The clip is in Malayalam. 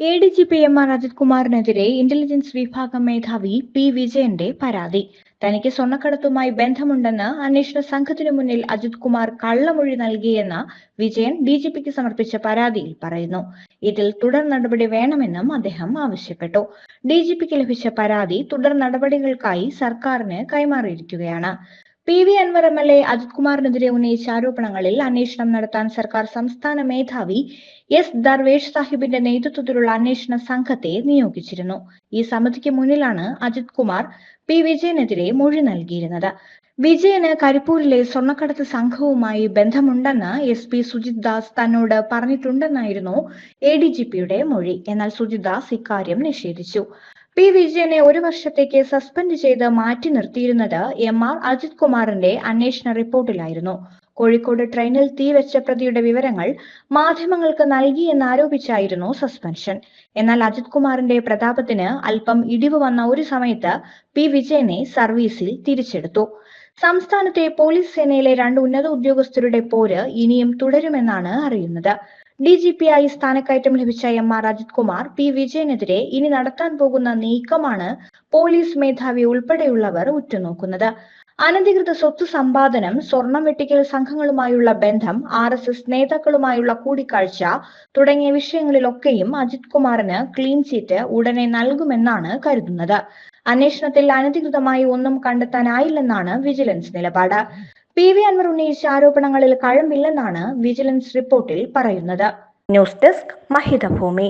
A D G P M R Ajith കുമാറിനെതിരെ intelligence വിഭാഗം മേധാവി പി വിജയന്റെ പരാതി. തനിക്ക് സ്വർണക്കടത്തുമായി ബന്ധമുണ്ടെന്ന് അന്വേഷണ സംഘത്തിനു മുന്നിൽ അജിത് കുമാർ കള്ളമൊഴി നൽകിയെന്ന് വിജയൻ ഡി ജി പിക്ക് സമർപ്പിച്ച പരാതിയിൽ പറയുന്നു. ഇതിൽ തുടർ നടപടി വേണമെന്നും അദ്ദേഹം ആവശ്യപ്പെട്ടു. ഡി ജി പിക്ക് ലഭിച്ച പരാതി തുടർ നടപടികൾക്കായി സർക്കാരിന് കൈമാറിയിരിക്കുകയാണ്. P V Anvar M L A Ajith കുമാറിനെതിരെ ഉന്നയിച്ച ആരോപണങ്ങളിൽ അന്വേഷണം നടത്താൻ സർക്കാർ സംസ്ഥാന മേധാവി എസ് ദർവേഷ് സാഹിബിന്റെ നേതൃത്വത്തിലുള്ള അന്വേഷണ സംഘത്തെ നിയോഗിച്ചിരുന്നു. ഈ സമിതിക്ക് മുന്നിലാണ് അജിത് കുമാർ പി വിജയനെതിരെ മൊഴി നൽകിയിരുന്നത്. വിജയന് കരിപ്പൂരിലെ സ്വർണക്കടത്ത് സംഘവുമായി ബന്ധമുണ്ടെന്ന് എസ് പി സുജിത് ദാസ് തന്നോട് പറഞ്ഞിട്ടുണ്ടെന്നായിരുന്നു എ ഡി ജി പിയുടെ മൊഴി. എന്നാൽ സുജിത് ദാസ് ഇക്കാര്യം നിഷേധിച്ചു. പി വിജയനെ ഒരു വർഷത്തേക്ക് സസ്പെൻഡ് ചെയ്ത് മാറ്റി നിർത്തിയിരുന്നത് എം ആർ അജിത് കുമാറിന്റെ അന്വേഷണ റിപ്പോർട്ടിലായിരുന്നു. കോഴിക്കോട് ട്രെയിനിൽ തീവെച്ച പ്രതിയുടെ വിവരങ്ങൾ മാധ്യമങ്ങൾക്ക് നൽകി എന്നാരോപിച്ചായിരുന്നു സസ്പെൻഷൻ. എന്നാൽ അജിത് കുമാറിന്റെ പ്രതാപത്തിന് അല്പം ഇടിവ് വന്ന ഒരു സമയത്ത് പി വിജയനെ സർവീസിൽ തിരിച്ചെടുത്തു. സംസ്ഥാനത്തെ പോലീസ് സേനയിലെ രണ്ട് ഉന്നത ഉദ്യോഗസ്ഥരുടെ പോര് ഇനിയും തുടരുമെന്നാണ് അറിയുന്നത്. ഡി ജി പി ആയി സ്ഥാനക്കയറ്റം ലഭിച്ച M R Ajith Kumar P വിജയനെതിരെ ഇനി നടത്താൻ പോകുന്ന നീക്കമാണ് പോലീസ് മേധാവി ഉൾപ്പെടെയുള്ളവർ ഉറ്റുനോക്കുന്നത്. അനധികൃത സ്വത്ത് സമ്പാദനം സ്വർണം വെട്ടിക്കൽ സംഘങ്ങളുമായുള്ള ബന്ധം ആർ എസ് എസ് നേതാക്കളുമായുള്ള കൂടിക്കാഴ്ച തുടങ്ങിയ വിഷയങ്ങളിലൊക്കെയും അജിത് കുമാറിന് ക്ലീൻ ചീറ്റ് ഉടനെ നൽകുമെന്നാണ് കരുതുന്നത്. അന്വേഷണത്തിൽ അനധികൃതമായി ഒന്നും കണ്ടെത്താനായില്ലെന്നാണ് വിജിലൻസ് നിലപാട്. പി വി അൻവർ ഉന്നയിച്ച ആരോപണങ്ങളിൽ കഴമ്പില്ലെന്നാണ് വിജിലൻസ് റിപ്പോർട്ടിൽ പറയുന്നത്. News desk Mahithabhoomi.